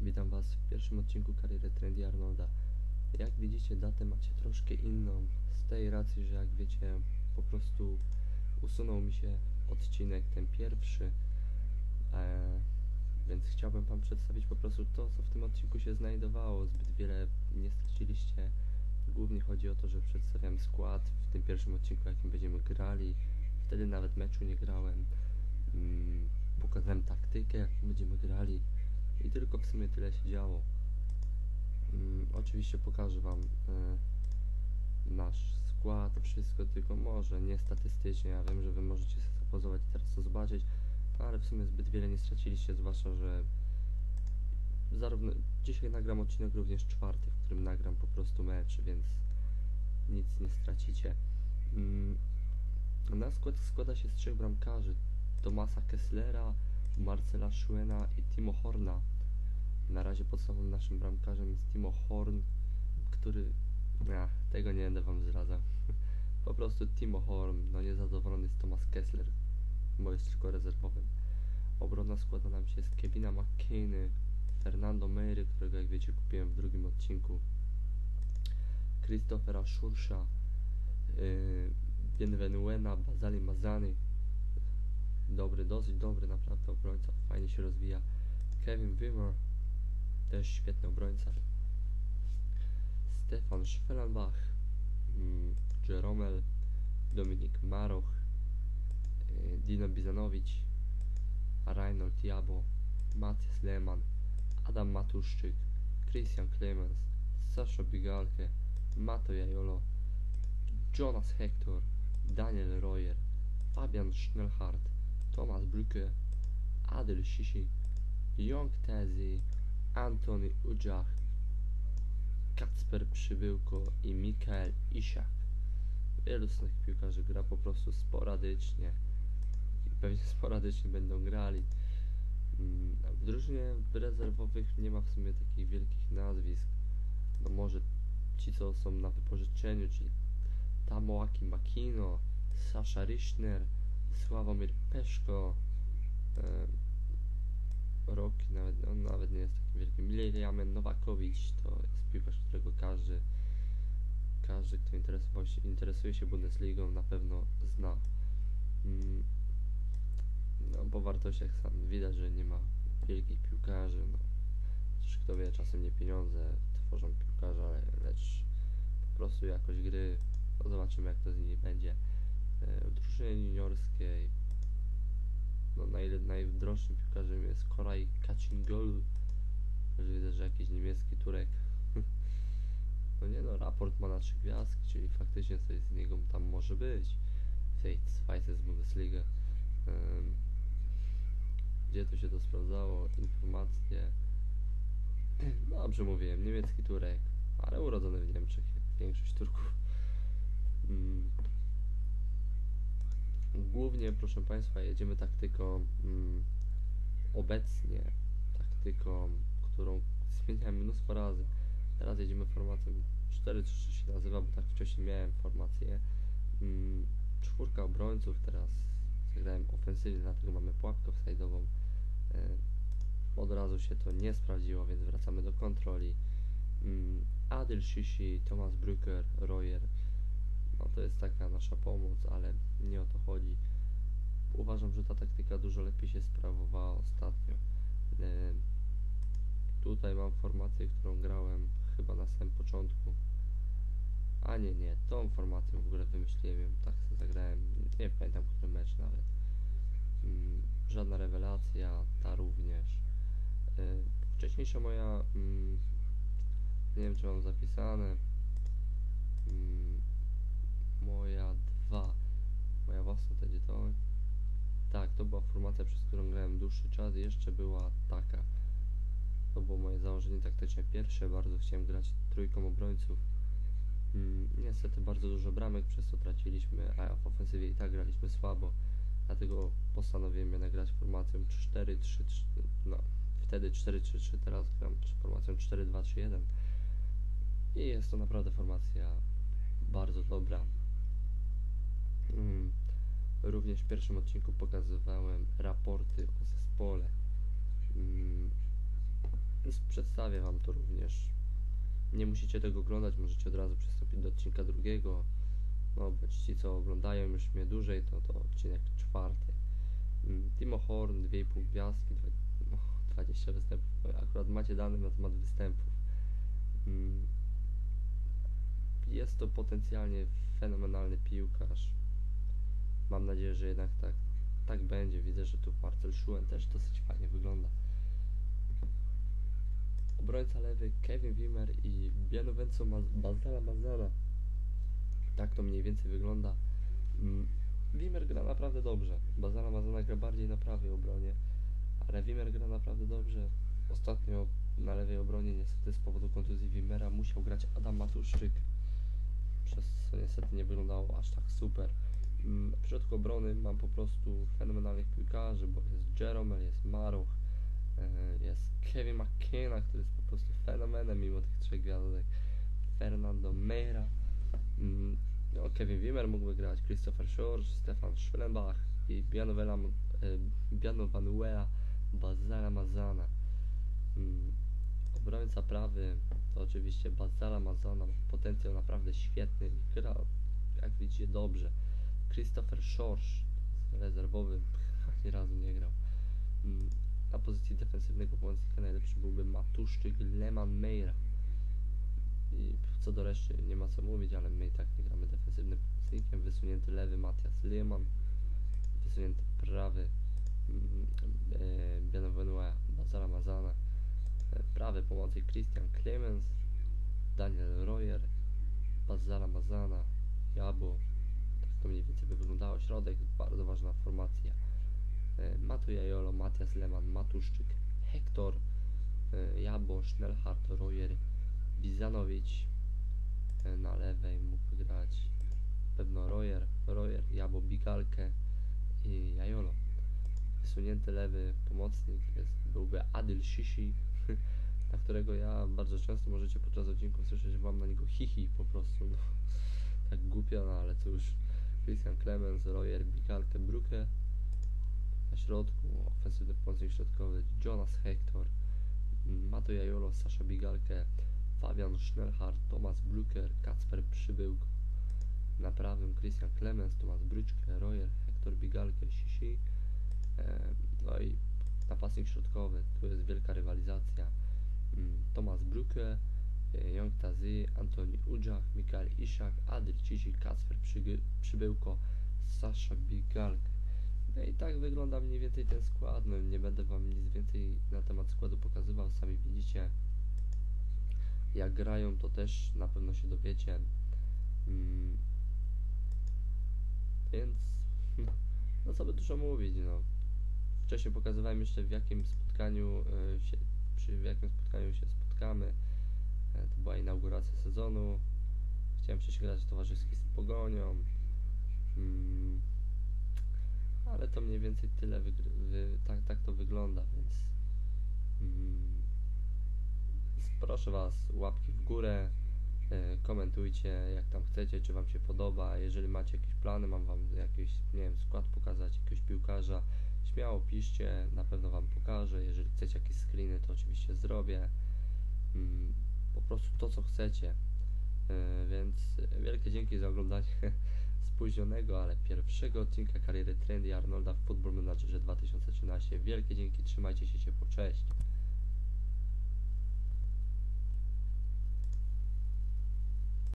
Witam Was w pierwszym odcinku kariery Trendy Arnolda. Jak widzicie, datę macie troszkę inną, z tej racji, że jak wiecie, po prostu usunął mi się odcinek ten pierwszy, e, więc chciałbym Wam przedstawić po prostu to, co w tym odcinku się znajdowało. Zbyt wiele nie straciliście. Głównie chodzi o to, że przedstawiam skład w tym pierwszym odcinku, jakim będziemy grali. Wtedy nawet meczu nie grałem. Mm, pokazałem taktykę, jaką będziemy grali i tylko w sumie tyle się działo. Mm, oczywiście pokażę Wam e, nasz skład, wszystko, tylko może nie statystycznie. Ja wiem, że Wy możecie sobie zapozować i teraz to zobaczyć, ale w sumie zbyt wiele nie straciliście, zwłaszcza, że zarówno dzisiaj nagram odcinek również czwarty, w którym nagram po prostu mecz, więc nic nie stracicie. Mm, na skład składa się z trzech bramkarzy. Tomasa Kesslera, Marcela Schwena i Timo Horna. Na razie podstawowym naszym bramkarzem jest Timo Horn, który... Ja, tego nie będę wam zdradzał. po prostu Timo Horn, no niezadowolony jest Thomas Kessler, bo jest tylko rezerwowym. Obrona składa nam się z Kevina McKinney, Fernando Meiry, którego jak wiecie kupiłem w drugim odcinku, Christophera Szursza, yy, Bienvenuena, Bazali Mazany, dobry, dosyć dobry naprawdę obrońca, fajnie się rozwija. Kevin Wimmer, też świetny obrońca. Stefan Schwellenbach, mm, Jeromel, Dominik Maroch, y, Dino Bizanowicz, Reinhold Jabo, Matthias Lehmann, Adam Matuszczyk, Christian Clemens, Sasha Bigalke, Mato Jajolo, Jonas Hector, Daniel Royer, Fabian Schnellhardt, Thomas Brücke, Adel Shishi, Jong Tezi, Antony Ujach, Kacper Przybyłko i Mikael Isiak. Wielu z tych piłkarzy gra po prostu sporadycznie i pewnie sporadycznie będą grali. Mm, W drużynie rezerwowych nie ma w sumie takich wielkich nazwisk. No może ci, co są na wypożyczeniu, czyli Tamoaki Makino, Sasha Rischner, Sławomir Peszko, e, Roki, nawet, on nawet nie jest taki wielki. Miljamen Nowakowicz to jest piłkarz, którego każdy, każdy, kto się, interesuje się Bundesligą na pewno zna. Mm, no, po wartościach sam widać, że nie ma wielkich piłkarzy. No. Chociaż kto wie, czasem nie pieniądze tworzą piłkarza, lecz po prostu jakość gry. No, zobaczymy, jak to z nimi będzie. E, W drużynie juniorskiej no, naj, najdroższym piłkarzem jest Koray Kacingolu. Że widzę, że jakiś niemiecki Turek. no nie no, raport ma na trzy gwiazdki, czyli faktycznie coś z niego tam może być. W tej Zweite z Bundesliga. Em, gdzie to się to sprawdzało? Informacje. Dobrze mówiłem, niemiecki Turek, ale urodzony w Niemczech, jak większość Turków. Mm. Głównie, proszę Państwa, jedziemy taktyką mm, obecnie, taktyką, którą zmieniałem mnóstwo razy. Teraz jedziemy formacją 4-3 się nazywa, bo tak wcześniej miałem formację. Mm, czwórka obrońców, teraz zagrałem ofensywnie, dlatego mamy pułapkę offside'ową. E, od razu się to nie sprawdziło, więc wracamy do kontroli. Mm, Adil Shishi, Thomas Brücker, Royer. No to jest taka nasza pomoc, ale nie o to chodzi. Uważam, że ta taktyka dużo lepiej się sprawowała ostatnio. E, tutaj mam formację, którą grałem chyba na samym początku. A nie, nie, tą formacją w ogóle wymyśliłem ją, tak sobie zagrałem, nie pamiętam który mecz nawet. Mm, żadna rewelacja, ta również. E, wcześniejsza moja, mm, nie wiem czy mam zapisane, mm, to gdzie to? Tak, to była formacja, przez którą grałem dłuższy czas jeszcze była taka. To było moje założenie taktyczne pierwsze, bardzo chciałem grać trójką obrońców. Mm, niestety bardzo dużo bramek przez to traciliśmy, a w ofensywie i tak graliśmy słabo. Dlatego postanowiłem jednak grać formacją 4-3-3, no wtedy 4-3-3, teraz gram formacją 4-2-3-1. I jest to naprawdę formacja bardzo dobra. Mm, Również w pierwszym odcinku pokazywałem raporty o zespole. Mm, przedstawię wam to również. Nie musicie tego oglądać, możecie od razu przystąpić do odcinka drugiego. No, bądź ci, co oglądają już mnie dłużej, to to odcinek czwarty. Mm, Timo Horn, 2,5 gwiazdki, dwa- no, 20 występów. Akurat macie dane na temat występów. Mm, Jest to potencjalnie fenomenalny piłkarz. Mam nadzieję, że jednak tak, tak będzie. Widzę, że tu Marcel Schuen też dosyć fajnie wygląda. Obrońca lewy Kevin Wimmer i Bianovenco Maz- Bazala Mazana. Tak to mniej więcej wygląda. Mm, Wimmer gra naprawdę dobrze. Bazala Mazana gra bardziej na prawej obronie, ale Wimmer gra naprawdę dobrze. Ostatnio na lewej obronie niestety z powodu kontuzji Wimmera musiał grać Adam Matuszczyk, przez co niestety nie wyglądało aż tak super. W środku obrony mam po prostu fenomenalnych piłkarzy, bo jest Jerome, jest Maruch, e, jest Kevin McKenna, który jest po prostu fenomenem mimo tych trzech gwiazdek, Fernando Meira, no, Kevin Wimmer mógłby grać, Christopher Schorsch, Stefan Schwellenbach i Bianovela, e, Bianovanuela Bazala Mazana. Mm, Obrońca prawy to oczywiście Bazala Mazana, ma potencjał naprawdę świetny gra, jak widzicie, dobrze. Christopher Schorsch, rezerwowy, ani razu nie grał. Mm, Na pozycji defensywnego pomocnika najlepszy byłby Matuszczyk Leman Meira. I co do reszty nie ma co mówić, ale my i tak nie gramy defensywnym pomocnikiem. Wysunięty lewy Matias Lehmann, wysunięty prawy mm, e, Bazara Mazana, e, prawy pomocnik Christian Clemens, Daniel Royer, Bazara Mazana, Jabo. To mniej więcej by wyglądało. Środek, bardzo ważna formacja. E, Matu Jajolo, Matias Lehmann, Matuszczyk, Hektor, e, Jabo, Schnellhardt, Royer, Bizanowicz. E, Na lewej mógłby grać pewno Royer, Royer, Jabo, Bigalkę i Jajolo. Wysunięty lewy pomocnik jest, byłby Adil Shishi, na którego ja bardzo często możecie podczas odcinków słyszeć, mam na niego hihi po prostu. No, tak głupio, no ale cóż. Christian Clemens, Royer, Bigalkę, Brukę. Na środku ofensywny pomocnik środkowy Jonas Hector, Mato Jajolo, Sasza Bigalkę, Fabian Schnellhardt, Thomas Bluker, Kacper Przybyłko. Na prawym Christian Clemens, Tomasz Bryczkę, Royer, Hector Bigalkę, Sisi. E, no i napastnik środkowy, tu jest wielka rywalizacja. Mm, Tomasz Bruke, e, Jąg Tazy, Antoni Udżach, Mikael Iszak, Adil Cisi, Kacper Przygy- Przybyłko, Sasza Bigalkę. No i tak wygląda mniej więcej ten skład. No, nie będę wam nic więcej na temat składu pokazywał, sami widzicie. Jak grają, to też na pewno się dowiecie. Mm. Więc, no co by dużo mówić, no. Wcześniej pokazywałem jeszcze w jakim spotkaniu e, się, przy jakim spotkaniu się spotkamy. E, to była inauguracja sezonu. Chciałem wcześniej grać towarzyski z Pogonią. Mm. Ale to mniej więcej tyle, tak, tak to wygląda, więc mm, proszę Was, łapki w górę, e, komentujcie jak tam chcecie, czy Wam się podoba, jeżeli macie jakieś plany, mam Wam jakiś, nie wiem, skład pokazać, jakiegoś piłkarza, śmiało piszcie, na pewno Wam pokażę, jeżeli chcecie jakieś screeny, to oczywiście zrobię, mm, po prostu to co chcecie, e, więc wielkie dzięki za oglądanie spóźnionego, ale pierwszego odcinka kariery Trendy Arnolda w Football Managerze 2013. Wielkie dzięki, trzymajcie się ciepło, cześć!